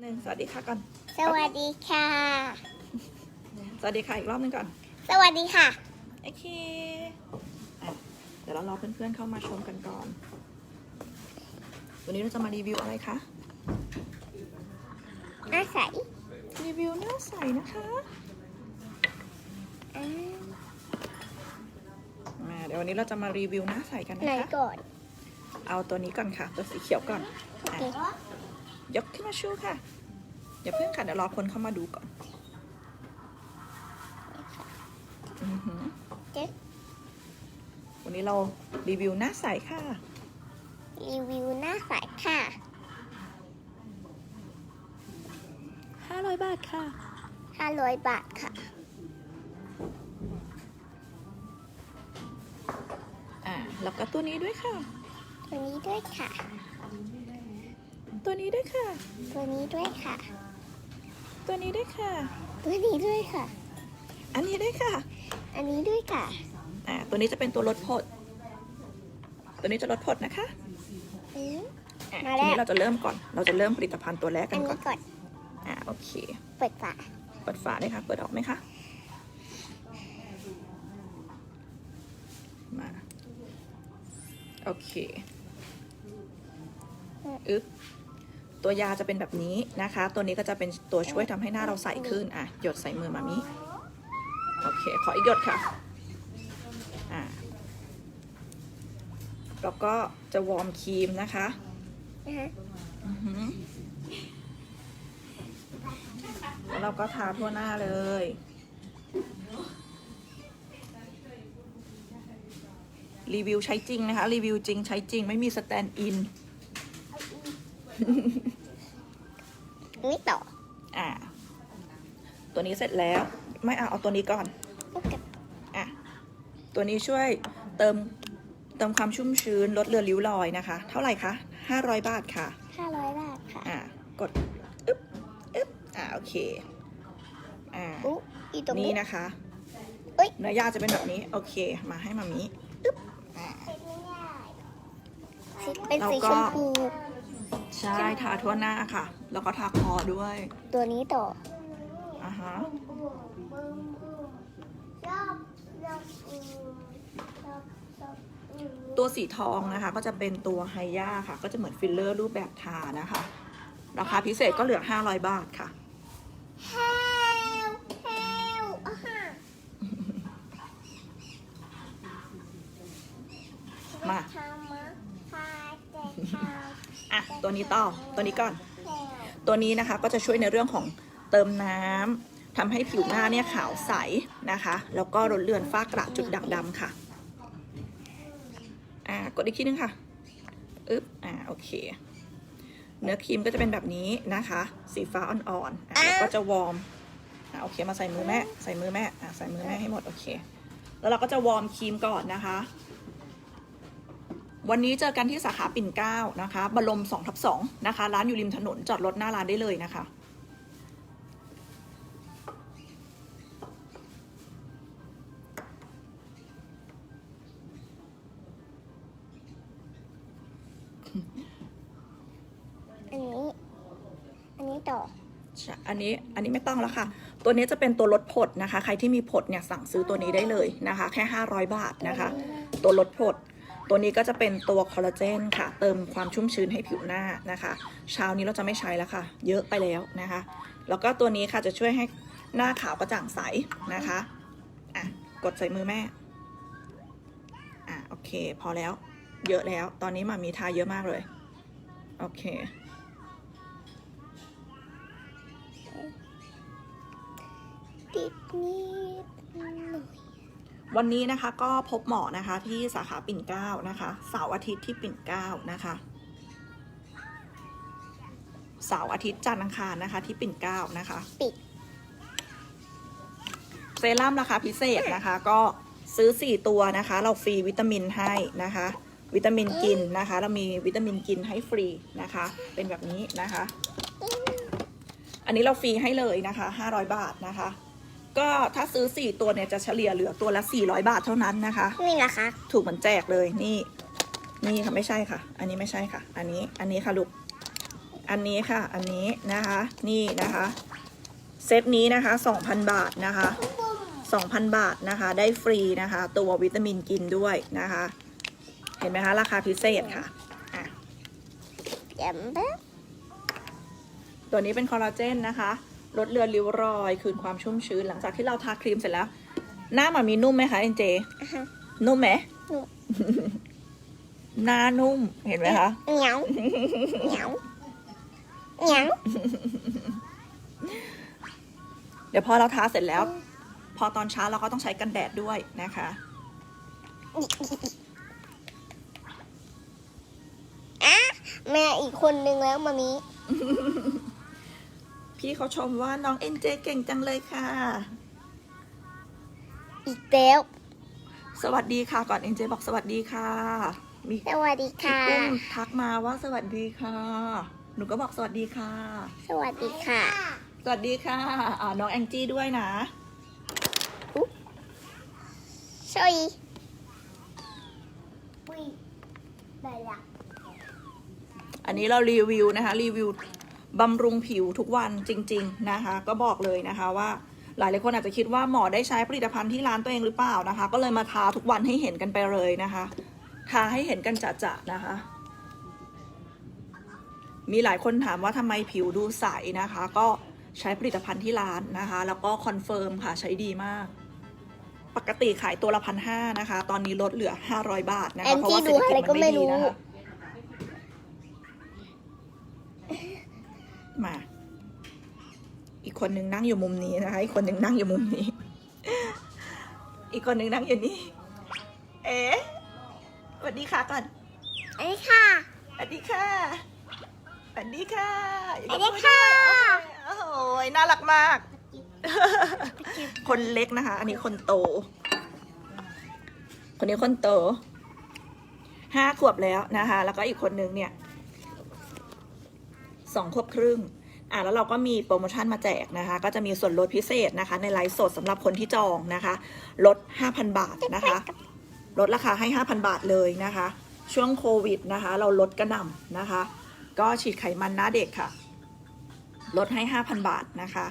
หนึ่งสวัสดีค่ะก่อน สวัสดีค่ะ สวัสดีค่ะอีกรอบหนึงก่อน สวัสดีค่ะ โอเคอะเดี๋ยวเรารอเพื่อนๆเข้ามาชมกันก่อน วันนี้เราจะมารีวิวอะไรคะ อาศัยรีวิวหน้าใสนะคะอ่ามาเดี๋ยววันนี้เราจะมารีวิวหน้าใสกันไหนนะคะ ก่อน เอาตัวนี้ก่อนค่ะ ตัวสีเขียวก่อนโอเคอะ ยกขึ้นมาชูค่ะ อย่าเพิ่งค่ะเดี๋ยวรอคนเข้ามาดูก่อนอือหือเจ๊วันนี้เรารีวิวหน้าใสค่ะ รีวิวหน้าใสค่ะ 500 บาทค่ะ 500 บาทค่ะ อ่าแล้วก็ตัวนี้ด้วยค่ะ ตัวนี้ด้วยค่ะ ตัวนี้ด้วยค่ะ ตัวนี้ด้วยค่ะ ตัวนี้ด้วยค่ะ ตัวนี้ด้วยค่ะ อันนี้ด้วยค่ะ อันนี้ด้วยค่ะ อ่า ตัวนี้จะเป็นตัวลดผดตัวนี้จะลดผดนะคะอืมอะมาแล้วทีนี้เราจะเริ่มก่อน เราจะเริ่มผลิตภัณฑ์ตัวแรกอักันนก่อนี้นก่อนอ่า โอเค เปิดฝาเปิดฝาเลยค่ะ เปิดออกไหมคะ มา โอเค อึ๊บ ตัวยาจะเป็นแบบนี้นะคะ ตัวนี้ก็จะเป็นตัวช่วยทำให้หน้าเราใสขึ้นอะหยดใส่มือมามิโอเคขออีกหยดค่ะอ่าแล้วก็จะวอร์มครีมนะคะแล้วเราก็ทาทั่วหน้าเลยรีวิวใช้จริงนะคะ รีวิวจริงใช้จริงไม่มีสแตนด์อิน นนี้ต่ออ่า ตัวนี้เสร็จแล้ว ไม่เอาเอาตัวนี้ก่อนโอเคอะตัวนี้ช่วยเติมเติมความชุ่มชื้นลดเลือนริ้วรอยนะคะ เท่าไหร่คะ500บาทค่ะ500บาทค่ะ อะกดอึ๊บอึ๊บอ่าโอเค อ่าอุ๊อีตรงนี่นี้นะคะเอ้ยเนื้อยาจะเป็นแบบนี้ โอเค มาให้มามิอึ๊บอ่าเป็นสีแล้วก็ชมพู ใช่ทาทั่วหน้าค่ะ แล้วก็ทาคอด้วย ตัวนี้ต่ออ่าฮะตัวสีทองนะคะ ก็จะเป็นตัวไฮยาค่ะ ก็จะเหมือนฟิลเลอร์รูปแบบทานะคะ ราคาพิเศษก็เหลือ 500 บาทค่ะ เฮลเฮลอะฮะ มา ทำมาพาเจ็ดทำ อะ ตัวนี้ต่อตัวนี้ก่อนเฮลตัวนี้นะคะก็จะช่วยในเรื่องของเติมน้ำทำให้ผิวหน้าเนี่ยขาวใสนะคะ แล้วก็ลดเลือนฝ้ากระจุดด่างดำค่ะอ่ากดอีกทีนึงค่ะอึ๊บอ่าโอเค เนื้อครีมก็จะเป็นแบบนี้นะคะ สีฟ้าอ่อนๆอะแล้วก็จะวอร์มอ่าโอเคมาใส่มือแม่ใส่มือแม่อ่าใส่มือแม่ให้หมดโอเค แล้วเราก็จะวอร์มครีมก่อนนะคะ วันนี้เจอกันที่สาขาปิ่นเกล้านะคะบรม2ทับ2นะคะ ร้านอยู่ริมถนนจอดรถหน้าร้านได้เลยนะคะอันนี้ อันนี้ต่อใช่อันนี้ อันนี้ไม่ต้องแล้วค่ะ ตัวนี้จะเป็นตัวลดผดนะคะ ใครที่มีผดเนี่ยสั่งซื้อตัวนี้ได้เลยนะคะ แค่ 500 บาทนะคะ ตัวลดผด ตัวนี้ก็จะเป็นตัวคอลลาเจนค่ะ เติมความชุ่มชื้นให้ผิวหน้านะคะ เช้านี้เราจะไม่ใช้แล้วค่ะ เยอะไปแล้วนะคะ แล้วก็ตัวนี้ค่ะจะช่วยให้หน้าขาวกระจ่างใสนะคะอะกดใส่มือแม่อะโอเค พอแล้ว เยอะแล้ว ตอนนี้มามีทาเยอะมากเลย โอเคติดนิดหน่อย วันนี้นะคะก็พบหมอนะคะที่สาขาปิ่นเกล้านะคะเสาร์อาทิตย์ที่ปิ่นเกล้านะคะเสาร์อาทิตย์จันทร์อังคารนะคะ ที่ปิ่นเกล้านะคะ ปิดเซรั่มราคาพิเศษนะคะ ก็ซื้อ 4 ตัวนะคะ เราฟรีวิตามินให้นะคะ วิตามินกินนะคะ เรามีวิตามินกินให้ฟรีนะคะ เป็นแบบนี้นะคะ อันนี้เราฟรีให้เลยนะคะ 500 บาทนะคะ ก็ถ้าซื้อ 4 ตัวเนี่ยจะเฉลี่ยเหลือตัวละ 400 บาทเท่านั้นนะคะ นี่นะคะ ถูกเหมือนแจกเลยนี่ นี่ค่ะไม่ใช่ค่ะ อันนี้ไม่ใช่ค่ะ อันนี้อันนี้ค่ะลูกอันนี้ค่ะ อันนี้นะคะ นี่นะคะ เซตนี้นะคะ 2,000 บาทนะคะ 2,000 บาทนะคะ ได้ฟรีนะคะ ตัววิตามินกินด้วยนะคะ เห็นไหมคะ ราคาพิเศษค่ะอะเดี๋ยวแป๊บตัวนี้เป็นคอลลาเจนนะคะ ลดเลือนริ้วรอย คืนความชุ่มชื้น หลังจากที่เราทาครีมเสร็จแล้ว หน้ามันมีนุ่มไหมคะเอ็นเจอะฮะนุ่มไหมนุ่มหน้านุ่มเห็นไหมคะเหนียวเหนียวเหนียวเดี๋ยวพอเราทาเสร็จแล้ว พอตอนเช้าเราก็ต้องใช้กันแดดด้วยนะคะอะแม่อีกคนนึงแล้วมามี พี่เขาชมว่าน้องเอ็นเจเก่งจังเลยค่ะ อีกแล้วสวัสดีค่ะก่อนเอ็นเจบอกสวัสดีค่ะ มีสวัสดีพี่ค่ะกุ้งทักมาว่าสวัสดีค่ะ หนูก็บอกสวัสดีค่ะ สวัสดีค่ะ สวัสดีค่ะอ่าน้องแองจี้ด้วยนะ ช่วยอุ้ยได้ละอันนี้เรารีวิวนะคะรีวิว บำรุงผิวทุกวันจริง ๆ นะคะ ก็บอกเลยนะคะว่าหลายหลายคนอาจจะคิดว่าหมอได้ใช้ผลิตภัณฑ์ที่ร้านตัวเองหรือเปล่านะคะ ก็เลยมาทาทุกวันให้เห็นกันไปเลยนะคะ ทาให้เห็นกันจะๆนะคะ มีหลายคนถามว่าทำไมผิวดูใสนะคะ ก็ใช้ผลิตภัณฑ์ที่ร้านนะคะ แล้วก็คอนเฟิร์มค่ะใช้ดีมาก ปกติขายตัวละพันห้านะคะ ตอนนี้ลดเหลือ 500 บาทนะคะ เพราะว่าเศรดูษฐกิอะไรจก็มันไม่ดีรู้นะคะ มา อีกคนหนึ่งนั่งอยู่มุมนี้นะคะ อีกคนหนึ่งนั่งอยู่มุมนี้ อีกคนหนึ่งนั่งอยู่นี่ เอ๊ะสวัสดีค่ะก่อนอันนี้ค่ะสวัสดีค่ะสวัสดีค่ะสวัสดีค่ะโอ้โหน่ารักมาก คนเล็กนะคะ อันนี้คนโต คนนี้คนโตห้าขวบแล้วนะคะ แล้วก็อีกคนนึงเนี่ย สองขวบครึ่งอะแล้วเราก็มีโปรโมชั่นมาแจกนะคะ ก็จะมีส่วนลดพิเศษนะคะ ในไลฟ์สดสำหรับคนที่จองนะคะ ลด 5,000 บาทนะคะ ลดราคาให้ 5,000 บาทเลยนะคะ ช่วงโควิดนะคะ เราลดกระหน่ำนะคะ ก็ฉีดไขมันหน้าเด็กค่ะ ลดให้ 5,000 บาทนะคะ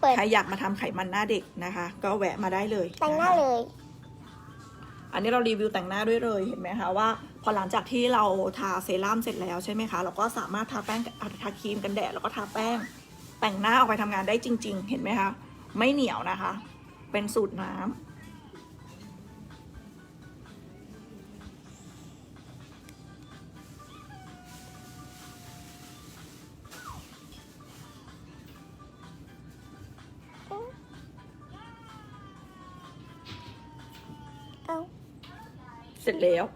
เปิดใครอยากมาทำไขมันหน้าเด็กนะคะ ก็แวะมาได้เลยแต่งหน้านะคะเลย อันนี้เรารีวิวแต่งหน้าด้วยเลยเห็นไหมคะว่าพอหลังจากที่เราทาเซรั่มเสร็จแล้วใช่ไหมคะเราก็สามารถทาแป้งทาครีมกันแดดแล้วก็ทาแป้ง แต่งหน้าออกไปทำงานได้จริง ๆ เห็นไหมคะไม่เหนียวนะคะ เป็นสูตรน้ำเอา ร็จแล้ว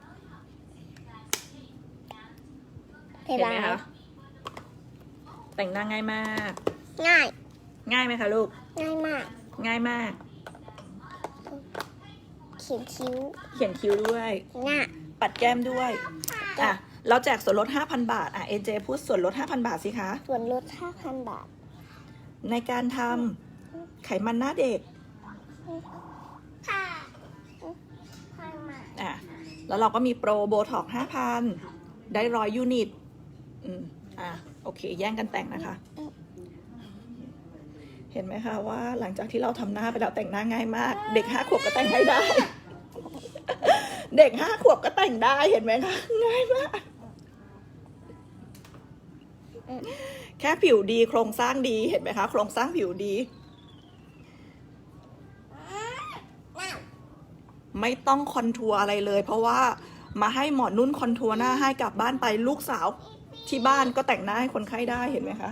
เห็เห็นนไหมไหมคะแต่งหน้าง่ายมาก ง่าย ง่ายไหมคะลูก ง่ายมาก ง่ายมาก เขียนคิ้ว เขียนคิ้วด้วยง่ายปัดแก้มด้วย อะ เราแจกส่วนลด 5,000 บาท อะ เอเจพูดส่วนลด 5,000 บาทสิคะ ส่วนลด 5,000 บาท ในการทำไขมันหน้าเด็ก ค่ะค่อยมาอะ แล้วเราก็มีโปรโบท็อกห้าพันได้ร้อยยูนิตอืมอะโอเค แย่งกันแต่งนะคะ เห็นไหมคะว่าหลังจากที่เราทำหน้าไปแล้วแต่งหน้าง่ายมาก เด็กห้าขวบก็แต่งให้ได้ เด็กห้าขวบก็แต่งได้เห็นไหมคะง่ายมากแค่ผิวดีโครงสร้างดีเห็นไหมคะ โครงสร้างผิวดี ไม่ต้องคอนทัวร์อะไรเลย เพราะว่ามาให้หมอนุ่นคอนทัวร์หน้าให้กลับบ้านไปลูกสาวที่บ้านก็แต่งหน้าให้คนไข้ได้เห็นไหมคะ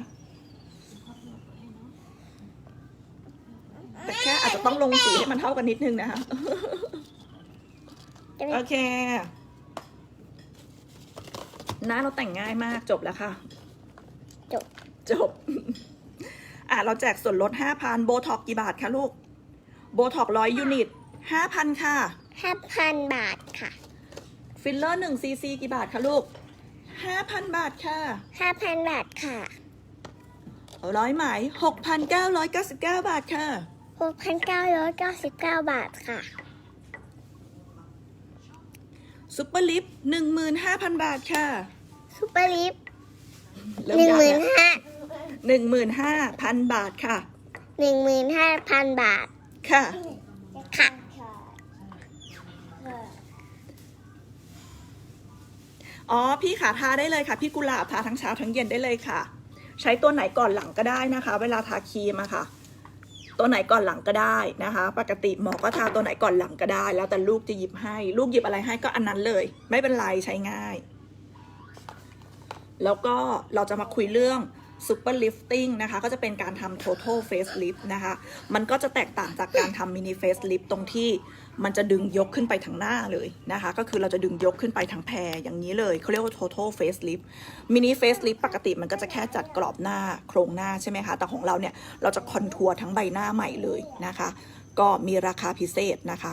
แต่แค่อาจจะต้องลงสีให้มันเท่ากันนิดนึงนะคะจะมีโอเค หน้าเราแต่งง่ายมากจบแล้วค่ะ จบ จบ อะ เราแจกส่วนลด5,000โบท็อกกี่บาทคะลูก โบท็อกร้อยยูนิต 5,000ค่ะ5,000บาทค่ะ ฟิลเลอร์1ซีซีกี่บาทคะลูก5,000บาทค่ะ5,000บาทค่ะ ร้อยไหม6,999บาทค่ะ6,999บาทค่ะซุปเปอร์ลิฟ15,000บาทค่ะซูเปอร์ลิฟเริ่มหนึ่งยากหมื่นแล้วห้าหนึ่งหมื่นห้าพันบาทค่ะ หนึ่งหมื่นห้าพันบาท ค่ะค่ะ อ๋อ พี่ขาทาได้เลยค่ะ พี่กุหลาบทาทั้งเช้าทั้งเย็นได้เลยค่ะ ใช้ตัวไหนก่อนหลังก็ได้นะคะ เวลาทาครีมอะค่ะ ตัวไหนก่อนหลังก็ได้นะคะ ปกติหมอก็ทาตัวไหนก่อนหลังก็ได้ แล้วแต่ลูกจะหยิบให้ ลูกหยิบอะไรให้ก็อันนั้นเลย ไม่เป็นไรใช้ง่าย แล้วก็เราจะมาคุยเรื่อง super lifting นะคะ ก็จะเป็นการทำ total face lift นะคะ มันก็จะแตกต่างจากการทำ mini face lift ตรงที่มันจะดึงยกขึ้นไปทางหน้าเลยนะคะ ก็คือเราจะดึงยกขึ้นไปทางแพรอย่างนี้เลยเขาเรียกว่า total face lift mini face lift ปกติมันก็จะแค่จัดกรอบหน้าโครงหน้าใช่ไหมคะ แต่ของเราเนี่ย เราจะคอนทัวร์ทั้งใบหน้าใหม่เลยนะคะ ก็มีราคาพิเศษนะคะ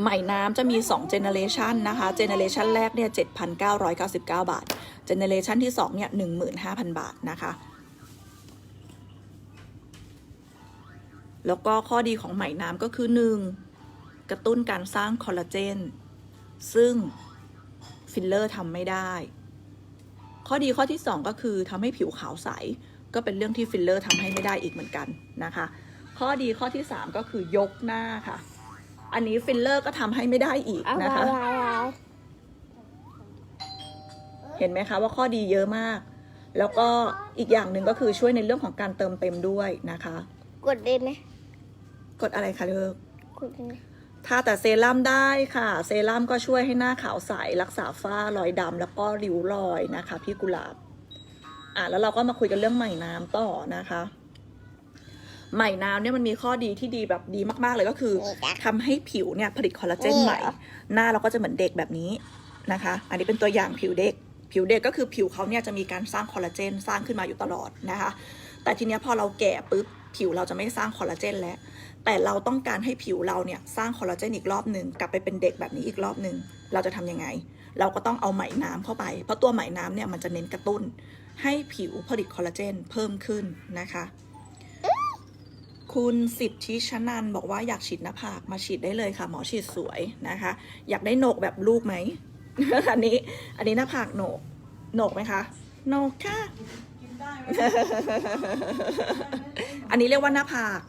ใหม่น้ำจะมี2เจเนเรชันนะคะเจเนเรชันแรกเนี่ย 7,999 บาทเจเนเรชันที่2เนี่ย 15,000 บาทนะคะ แล้วก็ข้อดีของใหม่น้ำก็คือ 1. กระตุ้นการสร้างคอลลาเจน ซึ่งฟิลเลอร์ทำไม่ได้ ข้อดีข้อที่ 2 ก็คือทำให้ผิวขาวใส ก็เป็นเรื่องที่ฟิลเลอร์ทำให้ไม่ได้อีกเหมือนกันนะคะ ข้อดีข้อที่ 3 ก็คือยกหน้าค่ะ อันนี้ฟิลเลอร์ก็ทำให้ไม่ได้อีกนะคะ เห็นไหมคะว่าข้อดีเยอะมาก แล้วก็อีกอย่างหนึ่งก็คือช่วยในเรื่องของการเติมเต็มด้วยนะคะ กดได้ไหมกดอะไรคะเลิกกดได้ไหมทาแต่เซรั่มได้ค่ะ เซรั่มก็ช่วยให้หน้าขาวใสรักษาฝ้ารอยดำแล้วก็ริ้วรอยนะคะ พี่กุหลาบ อะแล้วเราก็มาคุยกันเรื่องใหม่น้ำต่อนะคะ ใหม่น้ำเนี่ยมันมีข้อดีที่ดีแบบดีมากๆเลยก็คือทำให้ผิวเนี่ยผลิตคอลลาเจนใหม่ หน้าเราก็จะเหมือนเด็กแบบนี้นะคะ อันนี้เป็นตัวอย่างผิวเด็ก ผิวเด็กก็คือผิวเขาเนี่ยจะมีการสร้างคอลลาเจนสร้างขึ้นมาอยู่ตลอดนะคะ แต่ทีเนี้ยพอเราแก่ปุ๊บผิวเราจะไม่สร้างคอลลาเจนแล้ว แต่เราต้องการให้ผิวเราเนี่ยสร้างคอลลาเจนอีกรอบหนึ่งกลับไปเป็นเด็กแบบนี้อีกรอบหนึ่งเราจะทำยังไง เราก็ต้องเอาไหมน้ำเข้าไป เพราะตัวไหมน้ำเนี่ยมันจะเน้นกระตุ้น ให้ผิวผลิตคอลลาเจนเพิ่มขึ้นนะคะ คุณสิทธิชนันบอกว่าอยากฉีดหน้าผากมาฉีดได้เลยค่ะ หมอฉีดสวยนะคะ อยากได้โหนกแบบลูกไหม อันนี้ อันนี้หน้าผากโหนกโหนกไหมคะโหนกค่ะอันนี้เรียกว่าหน้าผาก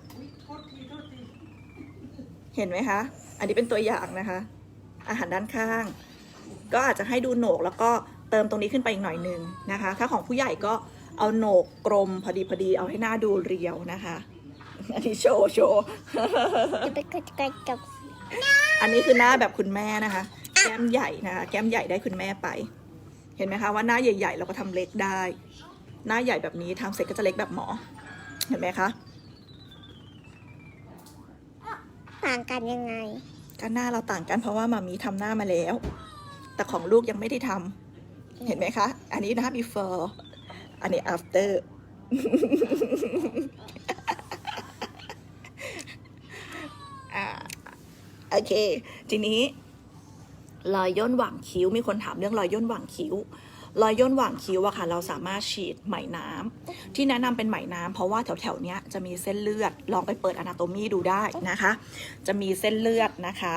เห็นไหมคะ อันนี้เป็นตัวอย่างนะคะ อาหารด้านข้าง ก็อาจจะให้ดูโหนกแล้วก็เติมตรงนี้ขึ้นไปอีกหน่อยนึงนะคะ ถ้าของผู้ใหญ่ก็เอาโหนกกลมพอดีพอดีเอาให้หน้าดูเรียวนะคะ อันนี้โชว์โชว์ จะไปกดกระจกอันนี้คือหน้าแบบคุณแม่นะคะ แก้มใหญ่นะคะ แก้มใหญ่ได้คุณแม่ไป เห็นไหมคะว่าหน้าใหญ่ ๆ เราก็ทำเล็กได้ หน้าใหญ่แบบนี้ทำเสร็จก็จะเล็กแบบหมอ เห็นไหมคะ ต่างกันยังไงก็หน้าเราต่างกันเพราะว่ามามีทำหน้ามาแล้ว แต่ของลูกยังไม่ได้ทำเห็นไหมคะ อันนี้หน้า before อันนี้ after อ่า โอเค ทีนี้รอยย่นหว่างคิ้วมีคนถามเรื่องรอยย่นหว่างคิ้วรอยย่นหว่างคิ้วอะค่ะ เราสามารถฉีดไหมน้ำที่แนะนำเป็นไหมน้ำเพราะว่าแถวๆเนี้ยจะมีเส้นเลือด ลองไปเปิดอนาโตมีดูได้นะคะ จะมีเส้นเลือดนะคะ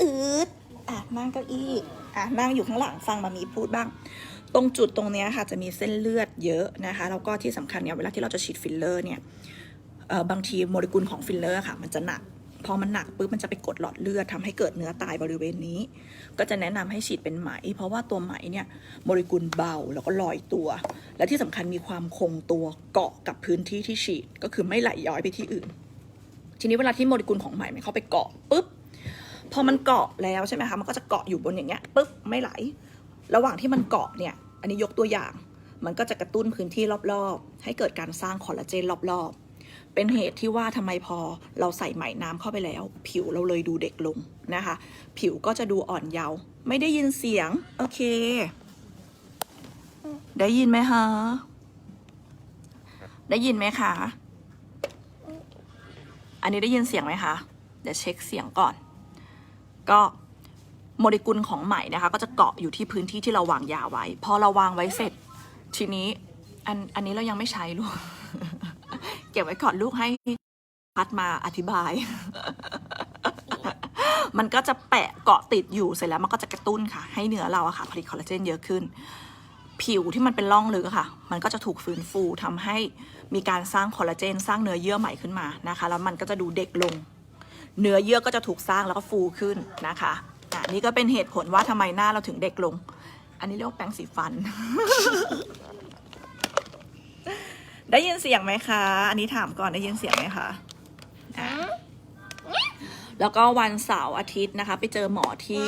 อืดอะนั่งเก้าอี้อะนั่งอยู่ข้างหลังฟังมามีพูดบ้าง ตรงจุดตรงเนี้ยค่ะ จะมีเส้นเลือดเยอะนะคะแล้วก็ที่สำคัญเนี่ยเวลาที่เราจะฉีดฟิลเลอร์เนี่ยเอ่อบางทีโมเลกุลของฟิลเลอร์ค่ะ มันจะหนัก พอมันหนักปุ๊บมันจะไปกดหลอดเลือดทำให้เกิดเนื้อตายบริเวณนี้ ก็จะแนะนำให้ฉีดเป็นไหม เพราะว่าตัวไหมเนี่ยโมเลกุลเบาแล้วก็ลอยตัว และที่สำคัญมีความคงตัวเกาะกับพื้นที่ที่ฉีดก็คือไม่ไหลย้อยไปที่อื่น ทีนี้เวลาที่โมเลกุลของไหมมันเข้าไปเกาะปุ๊บพอมันเกาะแล้วใช่ไหมคะมันก็จะเกาะอยู่บนอย่างเงี้ยปุ๊บไม่ไหล ระหว่างที่มันเกาะเนี่ยอันนี้ยกตัวอย่าง มันก็จะกระตุ้นพื้นที่รอบๆ ให้เกิดการสร้างคอลลาเจนรอบๆ เป็นเหตุที่ว่าทำไมพอเราใส่ไหมน้ำเข้าไปแล้ว ผิวเราเลยดูเด็กลงนะคะ ผิวก็จะดูอ่อนเยาว์ไม่ได้ยินเสียง โอเค ได้ยินไหมคะได้ยินไหมคะ อันนี้ได้ยินเสียงไหมคะ เดี๋ยวเช็คเสียงก่อน ก็โมเลกุลของไหมนะคะ ก็จะเกาะอยู่ที่พื้นที่ที่เราวางยาไว้ พอเราวางไว้เสร็จ ทีนี้อันอันนี้เรายังไม่ใช้ลูก ก็บไว้ก่อนลูกให้พัดมาอธิบาย มันก็จะแปะเกาะติดอยู่เสร็จแล้วมันก็จะกระตุ้นค่ะ ให้เนื้อเราอะค่ะผลิตคอลลาเจนเยอะขึ้นพผิวที่มันเป็นร่องลึกอะค่ะ มันก็จะถูกฟื้นฟูทำให้มีการสร้างคอลลาเจน สร้างเนื้อเยื่อใหม่ขึ้นมานะคะ แล้วมันก็จะดูเด็กลง เนื้อเยื่อก็จะถูกสร้างแล้วก็ฟูขึ้นนะคะอะนี่ก็เป็นเหตุผลว่าทำไมหน้าเราถึงเด็กลง อันนี้เรียกว่าแปรงสีฟัน ได้ยินเสียงไหมคะ อันนี้ถามก่อนได้ยินเสียงไหมคะอะแล้วก็วันเสาร์อาทิตย์นะคะ ไปเจอหมอที่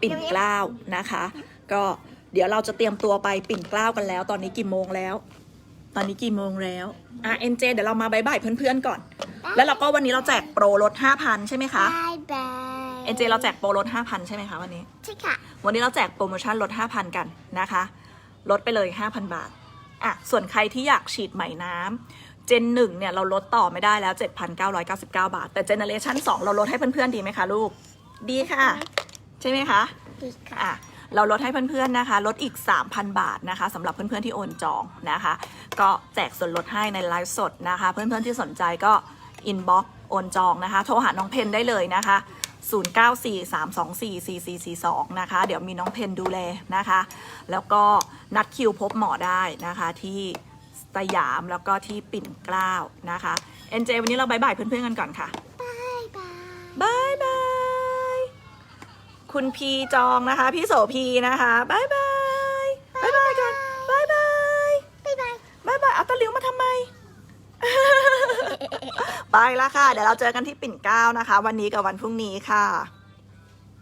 ปิ่นเกล้านะคะ ก็เดี๋ยวเราจะเตรียมตัวไปปิ่นเกล้ากันแล้ว ตอนนี้กี่โมงแล้ว ตอนนี้กี่โมงแล้วอะเอ็นเจเดี๋ยวเรามาบายบายเพื่อนๆก่อน แล้วเราก็วันนี้เราแจกโปรลด5,000ใช่ไหมคะบายบายเอ็นเจเราแจกโปรลด5,000ใช่ไหมคะวันนี้ใช่ค่ะวันนี้เราแจกโปรโมชั่นลด5,000กันนะคะลดไปเลย 5,000 บาท อะส่วนใครที่อยากฉีดใหม่น้ำเจนหนึ่งเนี่ยเราลดต่อไม่ได้แล้ว 7,999 บาท แต่เจเนเรชัน2เราลดให้เพื่อนๆดีไหมคะลูก ดีค่ะ ใช่ไหมคะ ดีค่ะอะเราลดให้เพื่อนๆนะคะ ลดอีก 3,000 บาทนะคะสำหรับเพื่อนๆที่โอนจองนะคะ ก็แจกส่วนลดให้ในไลฟ์สดนะคะ เพื่อนๆที่สนใจก็อินบ็อกโอนจองนะคะ โทรหาน้องเพนได้เลยนะคะ 0943244442 นะคะ เดี๋ยวมีน้องเพนดูแลนะคะ แล้วก็นัดคิวพบหมอได้นะคะที่สยามแล้วก็ที่ปิ่นเกล้านะคะเอ็นเจวันนี้เราบายบายเพื่อนๆกันก่อนค่ะบายบายบายบายคุณพีจองนะคะ พี่โสพีนะคะบายบายบายบายกันบายบายบายบายบายบายเอาตะหลิวมาทำไม ไปละค่ะ เดี๋ยวเราเจอกันที่ปิ่นเกล้านะคะ วันนี้กับวันพรุ่งนี้ค่ะ